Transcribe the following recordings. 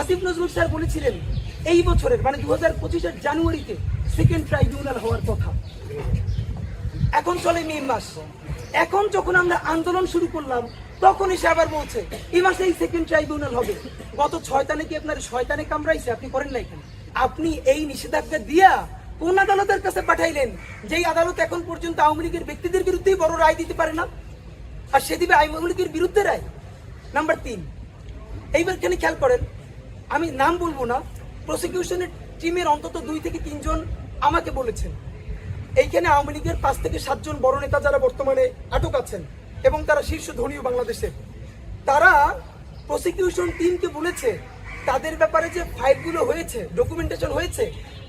Asif Nazrul sir বলেছিলেন, এই বছরের মানে দু হাজার পঁচিশের জানুয়ারিতে সেকেন্ড ট্রাইব্যুনাল হওয়ার কথা। এখন চলে মে মাস। এখন যখন আমরা আন্দোলন শুরু করলাম, তখন এসে আবার বলছে এই মাসে এই সেকেন্ড ট্রাইব্যুনাল হবে। গত ছয়তানে কি আপনার শয়তানে কামড়াইছে? আপনি করেন না এখানে আপনি এই নিষেধাজ্ঞা দিয়া কোন আদালতের কাছে পাঠাইলেন, যেই আদালত এখন পর্যন্ত আওয়ামী লীগের ব্যক্তিদের বিরুদ্ধেই বড় রায় দিতে পারে না? আর সে দিবে আওয়ামী লীগের বিরুদ্ধে রায়? নাম্বার তিন। এইবার খেয়াল করেন আমি নাম বলব না প্রসিকিউশনের টিমের অন্তত দুই থেকে তিনজন আমাকে বলেছেন। এইখানে আওয়ামী লীগের পাঁচ থেকে সাতজন বড় নেতা যারা বর্তমানে আটক আছেন এবং তারা শীর্ষ ধনীয় বাংলাদেশের তারা প্রসিকিউশন টিমকে বলেছে, তাদের ব্যাপারে যে ফাইলগুলো হয়েছে ডকুমেন্টেশন হয়েছে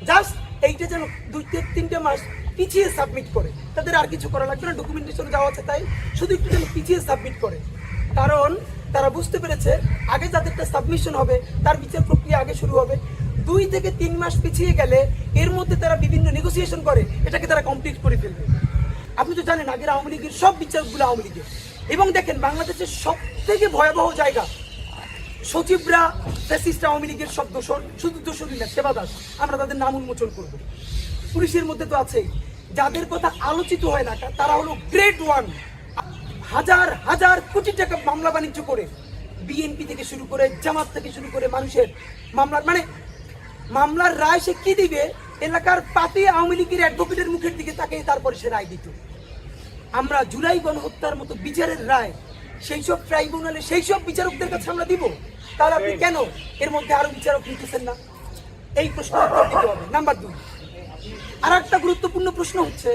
জাস্ট এইটা যেন দুই তিনটে মাস পিছিয়ে সাবমিট করে। তাদের আর কিছু করা লাগবে না ডকুমেন্টেশন যাওয়া আছে তাই। শুধু একটু যেন পিছিয়ে সাবমিট করে। কারণ তারা বুঝতে পেরেছে আগে যাদেরটা সাবমিশন হবে, তার বিচার প্রক্রিয়া আগে শুরু হবে। দুই থেকে তিন মাস পিছিয়ে গেলে এর মধ্যে তারা বিভিন্ন নেগোসিয়েশন করে, এটাকে তারা কমপ্লিট করে ফেলবে। আপনি তো জানেন, আগের আওয়ামী লীগের সব বিচারকগুলো আওয়ামী লীগের। এবং দেখেন, বাংলাদেশের সব থেকে ভয়াবহ জায়গা, সচিবরা ফ্যাসিস্ট আওয়ামী লীগের সব দোষর, শুধু দোষরই না সেবা দাস আমরা তাদের নাম উন্মোচন করব। পুলিশের মধ্যে তো আছেই। যাদের কথা আলোচিত হয় না, তারা হলো গ্রেড ওয়ান হাজার হাজার কোটি মামলা বাণিজ্য করে বিএনপি থেকে শুরু করে জামাত থেকে শুরু করে মানুষের মামলার মানে মামলার রায় সে কি দিবে? এলাকার পাতি আওয়ামী লীগের অ্যাডভোকেটের মুখের দিকে তাকে তারপরে সে রায় দিত। আমরা জুলাই গণহত্যার মতো বিচারের রায় সেই সব ট্রাইব্যুনালে সেই সব বিচারকদের কাছে আমরা দিব। তাহলে আপনি কেন এর মধ্যে আরও বিচারক নিতেছেন না? এই প্রশ্ন উত্তর দিতে হবে। নাম্বার দুই। আর একটা গুরুত্বপূর্ণ প্রশ্ন হচ্ছে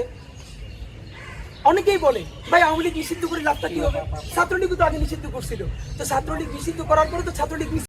অনেকেই বলে, ভাই, আওয়ামী লীগ নিষিদ্ধ করে লাভটা কি হবে? ছাত্রলীগ তো আগে নিষিদ্ধ করছিল। তো ছাত্রলীগ নিষিদ্ধ করার পরে তো ছাত্রলীগ